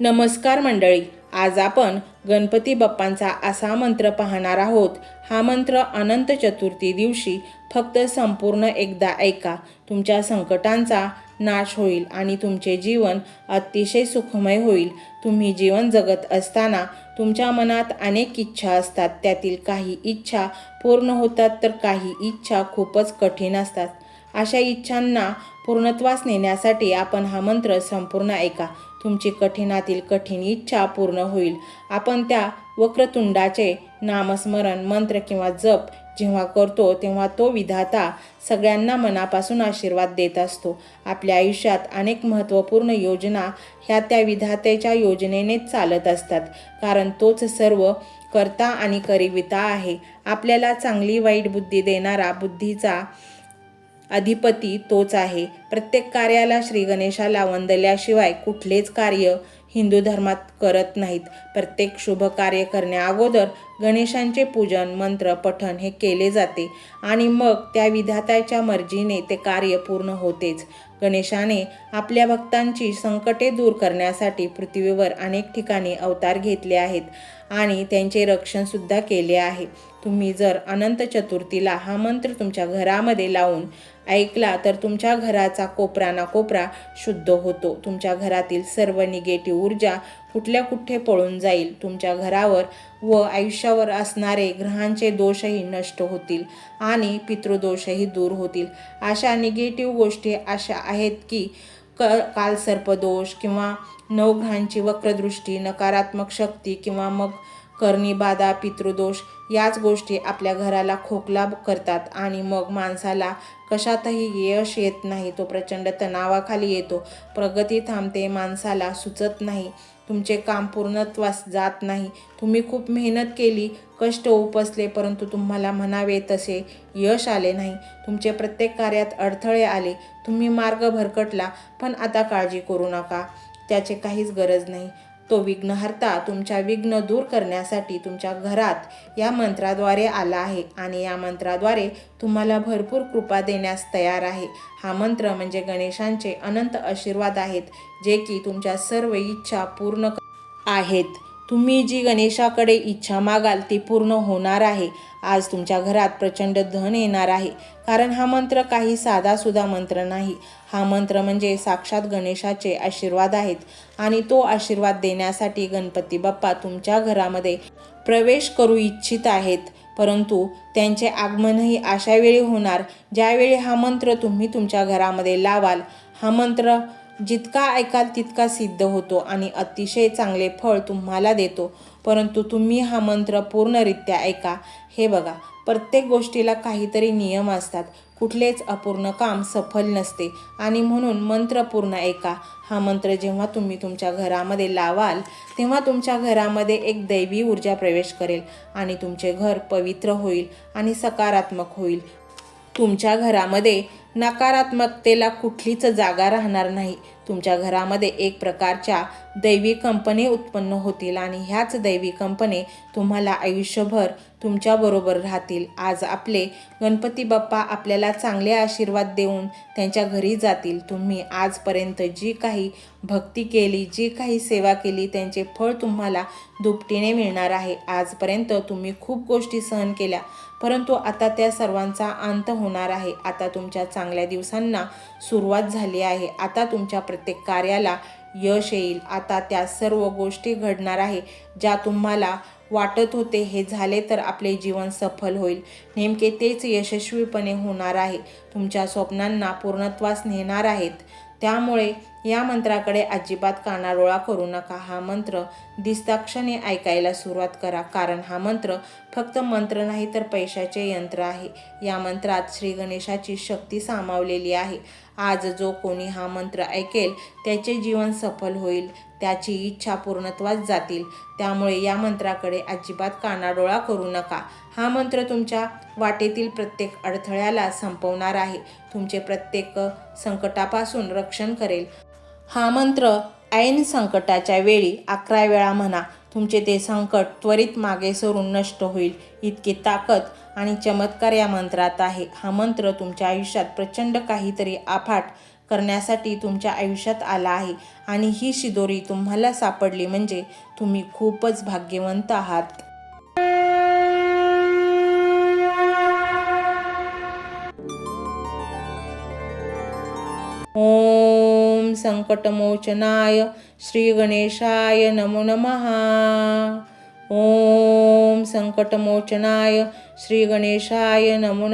नमस्कार मंडळी आज आपण गणपती बाप्पांचा असा मंत्र पाहणार आहोत. हा मंत्र अनंत चतुर्थी दिवशी फक्त संपूर्ण एकदा ऐका. तुमच्या संकटांचा नाश होईल आणि तुमचे जीवन अतिशय सुखमय होईल. तुम्ही जीवन जगत असताना तुमच्या मनात अनेक इच्छा असतात. त्यातील काही इच्छा पूर्ण होतात तर काही इच्छा खूपच कठीण असतात. अशा इच्छांना पूर्णत्वास नेण्यासाठी आपण हा मंत्र संपूर्ण ऐका. तुमची कठीणातील कठीण इच्छा पूर्ण होईल. आपण त्या वक्रतुंडाचे नामस्मरण मंत्र किंवा जप जेव्हा करतो तेव्हा तो विधाता सगळ्यांना मनापासून आशीर्वाद देत असतो. आपल्या आयुष्यात अनेक महत्त्वपूर्ण योजना ह्या त्या विधातेच्या योजनेनेच चालत असतात. कारण तोच सर्व करता आणि करिविता आहे. आपल्याला चांगली वाईट बुद्धी देणारा बुद्धीचा अधिपती तोच आहे. प्रत्येक कार्याला श्री गणेशाला वंदल्याशिवाय कुठलेच कार्य हिंदू धर्मात करत नाहीत. प्रत्येक शुभ कार्य करण्याअगोदर गणेशांचे पूजन मंत्र पठण हे केले जाते आणि मग त्या विधात्याच्या मर्जीने ते कार्य पूर्ण होतेच. गणेशाने आपल्या भक्तांची संकटे दूर करण्यासाठी पृथ्वीवर अनेक ठिकाणी अवतार घेतले आहेत आणि त्यांचे रक्षणसुद्धा केले आहे. तुम्ही जर अनंत चतुर्थीला हा मंत्र तुमच्या घरामध्ये लावून ऐकला तर तुमच्या घराचा कोपरा ना कोपरा शुद्ध होतो. तुमच्या घरातील सर्व निगेटिव्ह ऊर्जा कुठल्या कुठे पळून जाईल? तुमच्या घरावर व आयुष्यावर असणारे ग्रहांचे दोषही नष्ट होतील आणि पितृदोषही दूर होतील. अशा निगेटिव्ह गोष्टी अशा आहेत की क कालसर्पदोष किंवा नवग्रहांची वक्रदृष्टी नकारात्मक शक्ती किंवा मग कर्णीबाधा पितृदोष याच गोष्टी आपल्या घराला खोकला करतात आणि मग माणसाला कशातही यश येत नाही. तो प्रचंड तणावाखाली येतो. प्रगती थांबते माणसाला सुचत नाही. तुमचे काम पूर्णत्वास जात नाही. तुम्ही खूप मेहनत केली कष्ट उपसले परंतु तुम्हाला म्हणावे तसे यश आले नाही. तुमचे प्रत्येक कार्यात अडथळे आले. तुम्ही मार्ग भरकटला पण आता काळजी करू नका. त्याचे काहीच गरज नाही. तो विघ्नहर्ता तुमच्या विघ्न दूर करण्यासाठी तुमच्या घरात या मंत्राद्वारे आला आहे. आणि या मंत्राद्वारे तुम्हाला भरपूर कृपा देण्यास तयार आहे. हा मंत्र म्हणजे गणेशांचे अनंत आशीर्वाद आहेत जे की तुमच्या सर्व इच्छा पूर्ण आहेत. तुम्ही जी गणेशाकडे इच्छा मागाल ती पूर्ण होणार आहे. आज तुमच्या घरात प्रचंड धन येणार आहे. कारण हा मंत्र काही साधासुद्धा मंत्र नाही. हा मंत्र म्हणजे साक्षात गणेशाचे आशीर्वाद आहेत आणि तो आशीर्वाद देण्यासाठी गणपती बाप्पा तुमच्या घरामध्ये प्रवेश करू इच्छित आहेत. परंतु त्यांचे आगमनही अशावेळी होणार ज्यावेळी हा मंत्र तुम्ही तुमच्या घरामध्ये लावाल. हा मंत्र जितका ऐकाल तितका सिद्ध होतो आणि अतिशय चांगले फळ तुम्हाला देतो. परंतु तुम्ही हा मंत्र पूर्णरित्या ऐका. हे बघा प्रत्येक गोष्टीला काहीतरी नियम असतात. कुठलेच अपूर्ण काम सफल नसते. आणि म्हणून मंत्र पूर्ण ऐका. हा मंत्र जेव्हा तुम्ही तुमच्या घरामध्ये लावाल तेव्हा तुमच्या घरामध्ये एक दैवी ऊर्जा प्रवेश करेल आणि तुमचे घर पवित्र होईल आणि सकारात्मक होईल. तुमच्या घरामध्ये नकारात्मकतेला कुठलीच जागा राहणार नाही. तुमच्या घरामध्ये एक प्रकारच्या दैवी कंपनी उत्पन्न होतील आणि ह्याच दैवी कंपनी तुम्हाला आयुष्यभर तुमच्याबरोबर राहतील. आज आपले गणपती बाप्पा आपल्याला चांगले आशीर्वाद देऊन त्यांच्या घरी जातील. तुम्ही आजपर्यंत जी काही भक्ती केली जी काही सेवा केली त्यांचे फळ तुम्हाला दुपटीने मिळणार आहे. आजपर्यंत तुम्ही खूप गोष्टी सहन केल्या. परंतु आता त्या सर्वांचा अंत होणार आहे. आता तुमच्या चांगल्या दिवसांना सुरुवात झाली आहे. आता तुमच्या प्रत्येक कार्याला यश येईल. आता त्या सर्व गोष्टी घडणार आहे ज्या तुम्हाला वाटत होते हे झाले तर आपले जीवन सफल होईल. नेमके तेच यशस्वीपणे होणार आहे. तुमच्या स्वप्नांना पूर्णत्वास नेणार आहेत. त्यामुळे या मंत्राकडे अजिबात कानाडोळा करू नका. हा मंत्र दिसताक्षणे ऐकायला सुरुवात करा. कारण हा मंत्र फक्त मंत्र नाही तर पैशाचे यंत्र आहे. या मंत्रात श्री गणेशाची शक्ती सामावलेली आहे. आज जो कोणी हा मंत्र ऐकेल त्याचे जीवन सफल होईल. त्याची इच्छा पूर्णत्वास जातील. त्यामुळे या मंत्राकडे अजिबात कानाडोळा करू नका. हा मंत्र तुमच्या वाटेतील प्रत्येक अडथळ्याला संपवणार आहे. तुमचे प्रत्येक संकटापासून रक्षण करेल. हा मंत्र ऐन संकटाच्या वेळी अकरा वेळा म्हणा. तुमचे ते संकट त्वरित मागे सरून नष्ट होईल. इतकी ताकद आणि चमत्कार या मंत्रात आहे. हा मंत्र तुमच्या आयुष्यात प्रचंड काहीतरी आफाट करण्यासाठी तुमच्या आयुष्यात आला आहे. आणि ही शिदोरी तुम्हाला सापडली म्हणजे तुम्ही खूपच भाग्यवंत आहात. ओम संकटमोचनाय श्री गणेशाय नमो नमहा ओम संकटमोचनाय श्री गणेशाय नमो.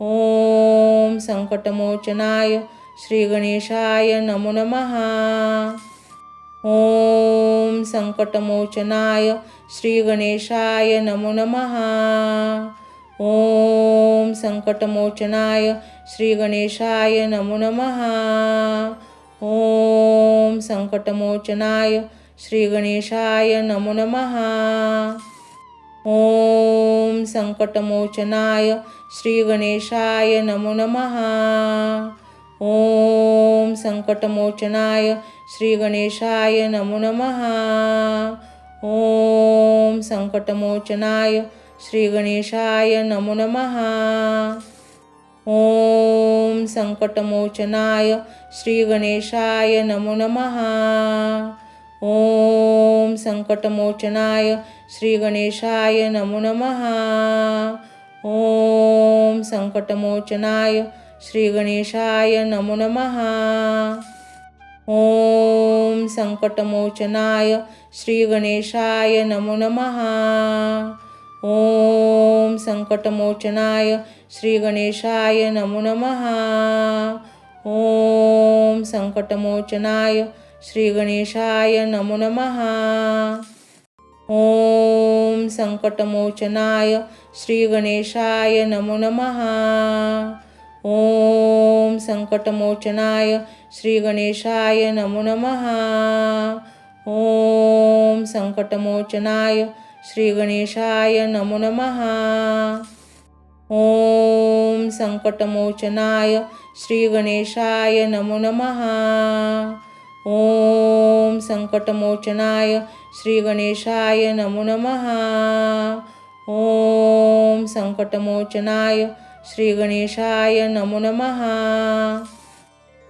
ओम संकटमोचनाय श्री गणेशाय नमो नमहा ओम संकटमोचनाय श्री गणेशाय नमो नमहा ओम संकटमोचनाय श्री गणेशाय नमो नमहा ओम संकटमोचनाय श्री गणेशाय नमो नमः। ओम संकटमोचनाय श्री गणेशाय नमो। नमहा ओम संकटमोचनाय श्री गणेशाय नमो। नमहा ओम संकटमोचनाय श्री गणेशाय नमो। नमहा ॐ सङ्कटमोचनाय श्रीगणेशाय नमो नमः। ओम संकटमोचनाय श्री गणेशाय नमो। नमहा ओम संकटमोचनाय श्री गणेशाय नमो। नमहा ओम संकटमोचनाय श्री गणेशाय नमो। नमहा ओम संकटमोचनाय श्री गणेशाय नमो। नमहा ओम संकटमोचनाय श्रीगणेशाय नमो नमहा ॐ संकटमोचनाय श्रीगणेशाय नमो नमहा ॐ सङ्कटमोचनाय श्रीगणेशाय नमो नमहा ॐ सङ्कटमोचनाय श्रीगणेशाय नमो नमहा ॐ सङ्कटमोचनाय श्रीगणेशाय नमो नमः. ओम संकटमोचनाय श्री गणेशाय नमो। नमहा ओम संकटमोचनाय श्री गणेशाय नमो। नमहा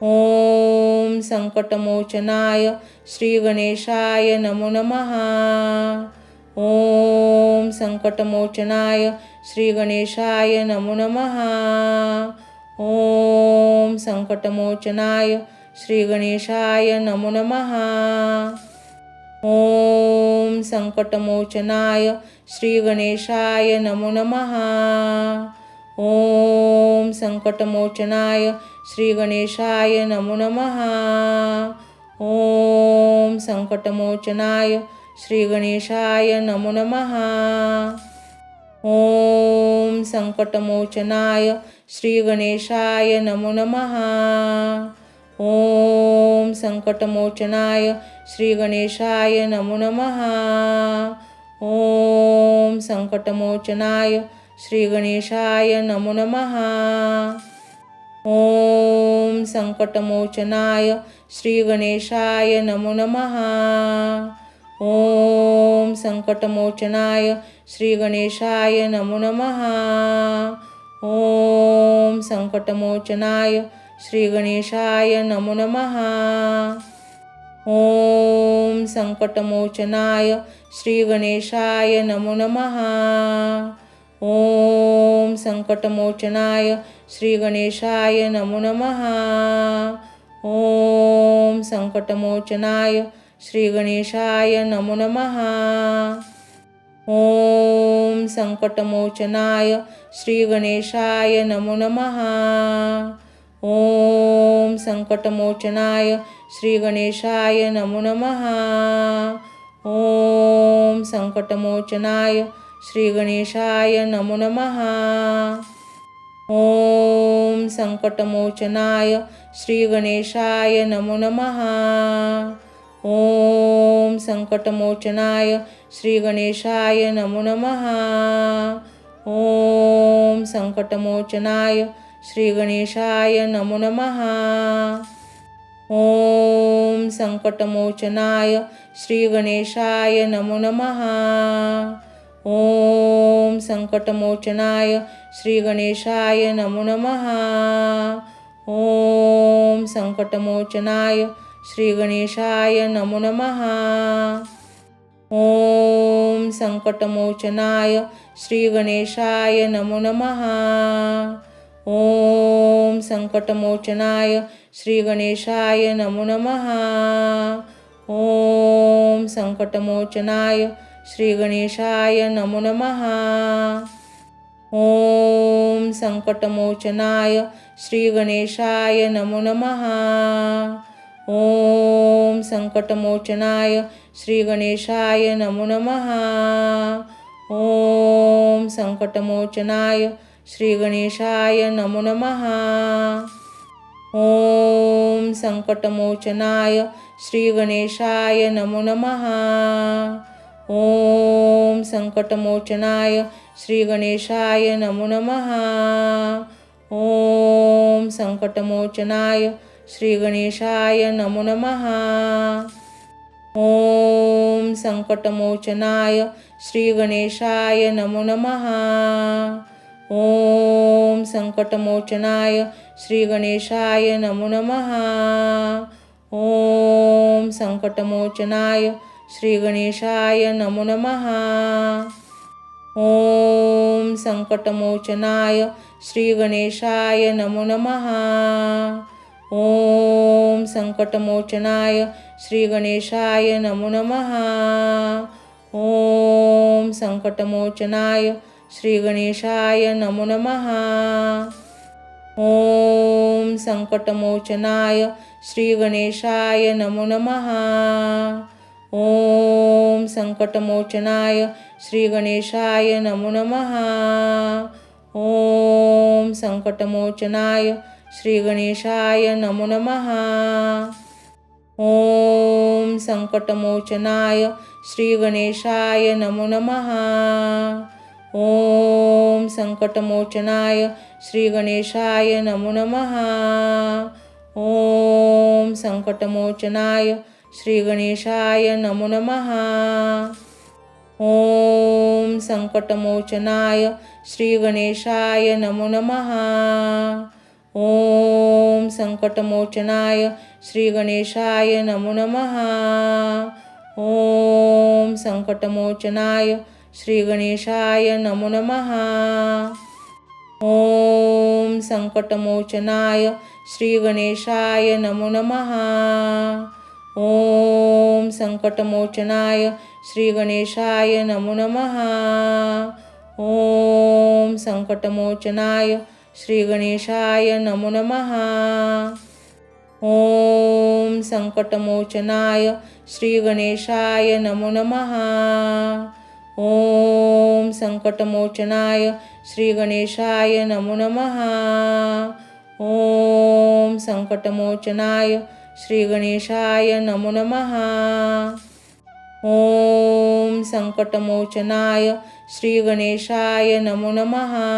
ओम संकटमोचनाय श्री गणेशाय नमो। नमहा ओम संकटमोचनाय श्री गणेशाय नमो। नमहा ओम संकटमोचनाय श्रीगणेशाय नमो नमः। ॐ सङ्कटमोचनाय श्रीगणेशाय नमो नमः। ॐ सङ्कटमोचनाय श्रीगणेशाय नमो नमः। ॐ सङ्कटमोचनाय श्रीगणेशाय नमो नमः। ॐ सङ्कटमोचनाय श्रीगणेशाय नमो नमः। ओम संकटमोचनाय श्री गणेशाय नमो। नमहा ओम संकटमोचनाय श्री गणेशाय नमो। नमहा ओम संकटमोचनाय श्री गणेशाय नमो। नमहा ओम संकटमोचनाय श्री गणेशाय नमो। नमहा ओम संकटमोचनाय श्री गणेशाय नमो नमः। ॐ संकटमोचनाय श्री गणेशाय नमो नमः। ॐ सङ्कटमोचनाय श्री गणेशाय नमो नमः। ॐ सङ्कटमोचनाय श्री गणेशाय नमो नमः। ॐ सङ्कटमोचनाय श्री गणेशाय नमो नमः। ओम संकटमोचनाय श्री गणेशाय नमो। नमहा ओम संकटमोचनाय श्री गणेशाय नमो। नमहा ओम संकटमोचनाय श्री गणेशाय नमो। नमहा ओम संकटमोचनाय श्री गणेशाय नमो। नमहा ओम संकटमोचनाय श्रीगणेशाय नमो नमः। ॐ सङ्कटमोचनाय श्रीगणेशाय नमो नमः। ॐ सङ्कटमोचनाय श्रीगणेशाय नमो नमः। ॐ सङ्कटमोचनाय श्रीगणेशाय नमो नमः। ॐ सङ्कटमोचनाय श्रीगणेशाय नमो नमः। ओम संकटमोचनाय श्री गणेशाय नमो। नमहा ओम संकटमोचनाय श्री गणेशाय नमो। नमहा ओम संकटमोचनाय श्री गणेशाय नमो। नमहा ओम संकटमोचनाय श्री गणेशाय नमो। नमहा ओम संकटमोचनाय श्रीगणेशाय नमो नमः। ॐ सङ्कटमोचनाय श्रीगणेशाय नमो नमः। ॐ सङ्कटमोचनाय श्रीगणेशाय नमो नमः। ॐ सङ्कटमोचनाय श्रीगणेशाय नमो नमः। ॐ सङ्कटमोचनाय श्रीगणेशाय नमो नमः। ओम संकटमोचनाय श्री गणेशाय नमो नमहा ओम संकटमोचनाय श्री गणेशाय नमो नमहा ओम संकटमोचनाय श्री गणेशाय नमो नमहा ओम संकटमोचनाय श्री गणेशाय नमो नमहा ओम संकटमोचनाय श्री गणेशाय नमो। नमहा ओम संकटमोचनाय श्री गणेशाय नमो। नमहा ओम संकटमोचनाय श्री गणेशाय नमो। नमहा ओम संकटमोचनाय श्री गणेशाय नमो। नमहा ओम संकटमोचनाय श्री गणेशाय नमो। नमहा ओम संकटमोचनाय श्री गणेशाय नमो। नमहा ओम संकटमोचनाय श्री गणेशाय नमो। नमहा ओम संकटमोचनाय श्री गणेशाय नमो। नमहा ओम संकटमोचनाय श्री गणेशाय नमो। नमहा ओम संकटमोचनाय श्रीगणेशाय नमो नमहा ॐ सङ्कटमोचनाय श्रीगणेशाय नमो नमहा ॐ सङ्कटमोचनाय श्रीगणेशाय नमो नमहा ॐ सङ्कटमोचनाय श्रीगणेशाय नमो नमहा ॐ सङ्कटमोचनाय श्रीगणेशाय नमो नमः। ओम संकटमोचनाय श्री गणेशाय नमो। नमहा ओम संकटमोचनाय श्री गणेशाय नमो। नमहा ओम संकटमोचनाय श्री गणेशाय नमो। नमहा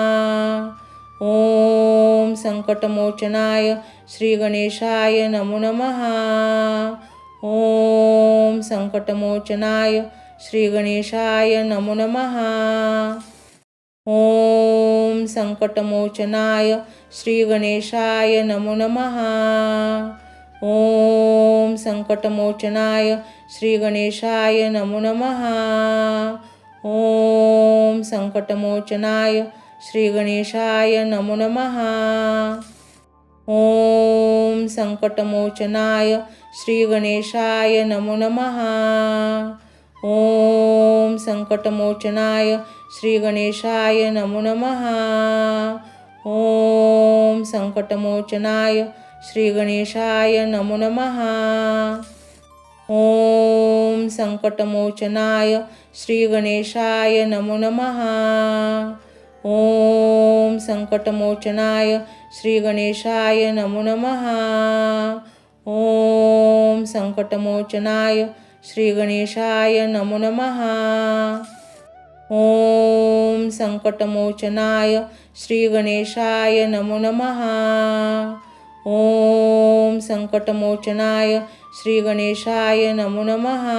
ओम संकटमोचनाय श्री गणेशाय नमो। नमहा ओम संकटमोचनाय श्रीगणेशाय नमो नमः। ॐ सङ्कटमोचनाय श्रीगणेशाय नमो नमः। ॐ सङ्कटमोचनाय श्रीगणेशाय नमो नमः। ॐ सङ्कटमोचनाय श्रीगणेशाय नमो नमः। ॐ सङ्कटमोचनाय श्रीगणेशाय नमो नमः। ओम संकटमोचनाय श्री गणेशाय नमो। नमहा ओम संकटमोचनाय श्री गणेशाय नमो। नमहा ओम संकटमोचनाय श्री गणेशाय नमो। नमहा ओम संकटमोचनाय श्री गणेशाय नमो। नमहा ओम संकटमोचनाय श्री गणेशाय नमो। नमहा ॐ संकटमोचनाय श्रीगणेशाय नमो नमः। ॐ सङ्कटमोचनाय श्रीगणेशाय नमो नमः।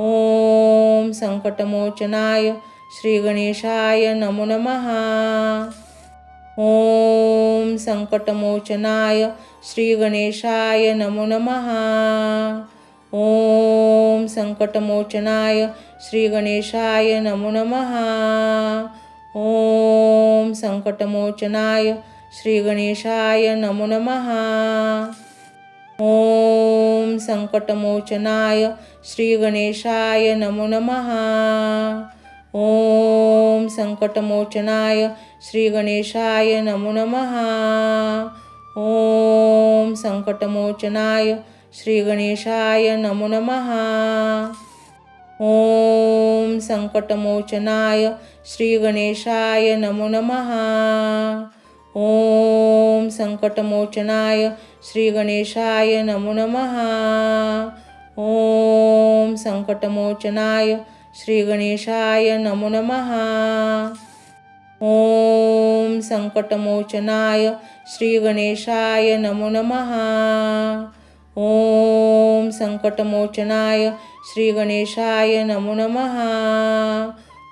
ॐ सङ्कटमोचनाय श्रीगणेशाय नमो नमः। ॐ सङ्कटमोचनाय श्रीगणेशाय नमो नमः। ओम संकटमोचनाय श्री गणेशाय नमो। नमहा ओम संकटमोचनाय श्री गणेशाय नमो। नमहा ओम संकटमोचनाय श्री गणेशाय नमो। नमहा ओम संकटमोचनाय श्री गणेशाय नमो। नमहा ओम संकटमोचनाय श्रीगणेशाय नमो नमहा ॐ सङ्कटमोचनाय श्रीगणेशाय नमो नमहा ॐ सङ्कटमोचनाय श्रीगणेशाय नमो नमहा ॐ सङ्कटमोचनाय श्रीगणेशाय नमो नमहा ॐ सङ्कटमोचनाय श्रीगणेशाय नमो नमः। ओम संकटमोचनाय श्री गणेशाय नमो। नमहा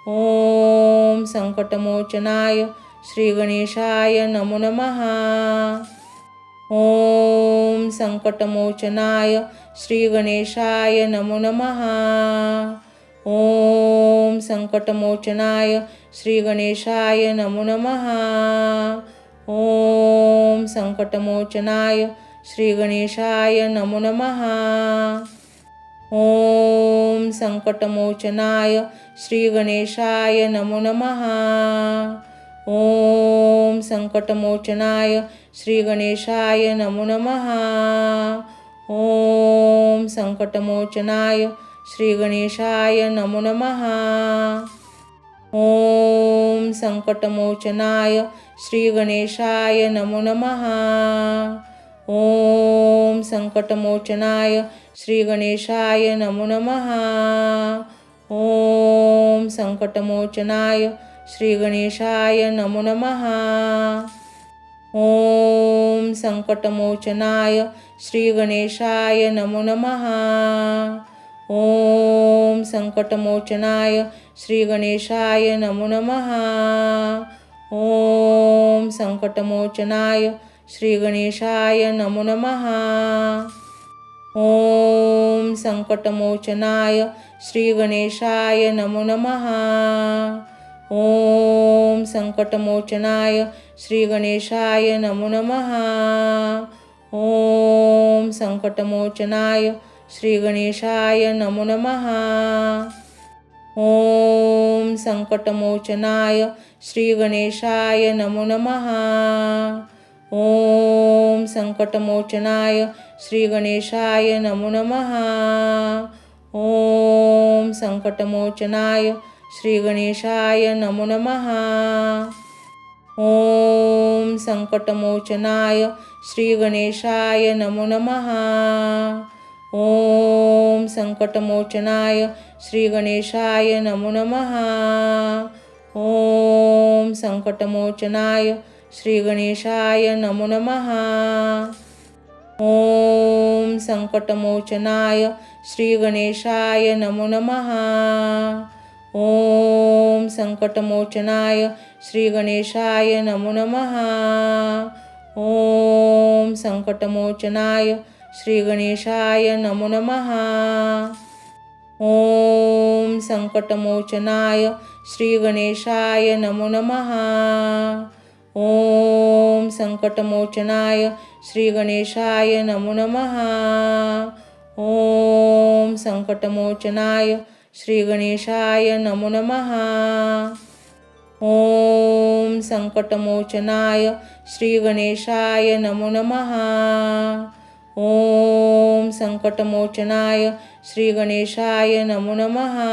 ओम संकटमोचनाय श्री गणेशाय नमो। नमहा ओम संकटमोचनाय श्री गणेशाय नमो। नमहा ओम संकटमोचनाय श्री गणेशाय नमो। नमहा ओम संकटमोचनाय श्री गणेशाय नमो। नमहा ओम संकटमोचनाय श्री गणेशाय नमो। नमहा ओम संकटमोचनाय श्री गणेशाय नमो। नमहा ओम संकटमोचनाय श्री गणेशाय नमो। नमहा ॐ सङ्कटमोचनाय श्रीगणेशाय नमो नमः। ओम संकटमोचनाय श्री गणेशाय नमो। नमहा ओम संकटमोचनाय श्री गणेशाय नमो। नमहा ओम संकटमोचनाय श्री गणेशाय नमो। नमहा ओम संकटमोचनाय श्री गणेशाय नमो। नमहा ओम संकटमोचनाय श्रीगणेशाय नमो नमहा ॐ सङ्कटमोचनाय श्रीगणेशाय नमो नमहा ॐ सङ्कटमोचनाय श्रीगणेशाय नमो नमहा ॐ सङ्कटमोचनाय श्रीगणेशाय नमो नमहा ॐ सङ्कटमोचनाय श्रीगणेशाय नमो नमः। ओम संकटमोचनाय श्री गणेशाय नमो। नमहा ओम संकटमोचनाय श्री गणेशाय नमो। नमहा ओम संकटमोचनाय श्री गणेशाय नमो। नमहा ओम संकटमोचनाय श्री गणेशाय नमो। नमहा ओम संकटमोचनाय श्रीगणेशाय नमो नमः. ॐ सङ्कटमोचनाय श्रीगणेशाय नमो नमः. ॐ सङ्कटमोचनाय श्रीगणेशाय नमो नमः. ॐ सङ्कटमोचनाय श्रीगणेशाय नमो नमः. ॐ सङ्कटमोचनाय श्रीगणेशाय नमो नमः. ओम संकटमोचनाय श्री गणेशाय नमो नमहा ओम संकटमोचनाय श्री गणेशाय नमो नमहा ओम संकटमोचनाय श्री गणेशाय नमो नमहा ओम संकटमोचनाय श्री गणेशाय नमो नमहा